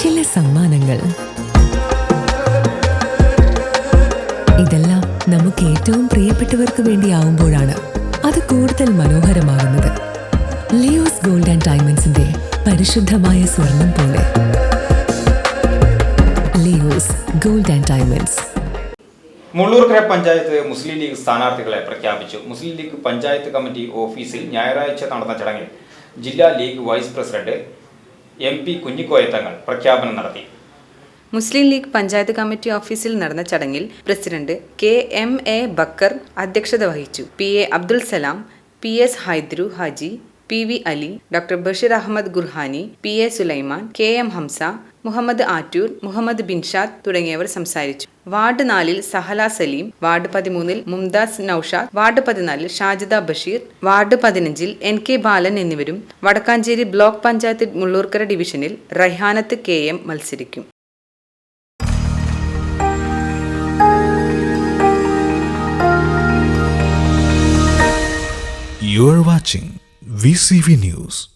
ചില സമ്മാനങ്ങൾ. ഇതെല്ലാം നമുക്ക് ഏറ്റവും പ്രിയപ്പെട്ടവർക്ക് വേണ്ടിയാവുമ്പോഴാണ് അത് കൂടുതൽ മനോഹരമാകുന്നത്. ലിയോസ് ഗോൾഡ് ആൻഡ് ഡയമണ്ട്സിന്റെ പരിശുദ്ധമായ സ്വർണം പോലെ. Leo's gold and diamonds. Mullurkara panchayat Muslim League സ്ഥാനാർത്ഥികളെ പ്രഖ്യാപിച്ചു. മുസ്ലിം ലീഗ് പഞ്ചായത്ത് കമ്മിറ്റി ഓഫീസിൽ ഞായറാഴ്ച നടന്ന ചടങ്ങിൽ ജില്ലാ League vice president M P Kunhikoyathangal പ്രഖ്യാപനം നടത്തി. മുസ്ലിം ലീഗ് പഞ്ചായത്ത് കമ്മിറ്റി ഓഫീസിൽ നടന്ന ചടങ്ങിൽ president K M A Bakkar അധ്യക്ഷത വഹിച്ചു. P A Abdul Salam P S Haidru Haji P V Ali doctor Basheer Ahammed Gurhani P A Sulaiman K M Hamza Muhammad Attoor Muhammad Binshad തുടങ്ങിയവർ സംസാരിച്ചു. Ward നാലിൽ Sahala Saleem ward പതിമൂന്നിൽ Mumtaz Noushad ward പതിനാലിൽ Shajida Basheer ward പതിനഞ്ചിൽ N K Balan എന്നിവരും Vadakkanchery block panchayat Mullurkara ഡിവിഷനിൽ Raihanath K M മത്സരിക്കും. You are watching VCV News.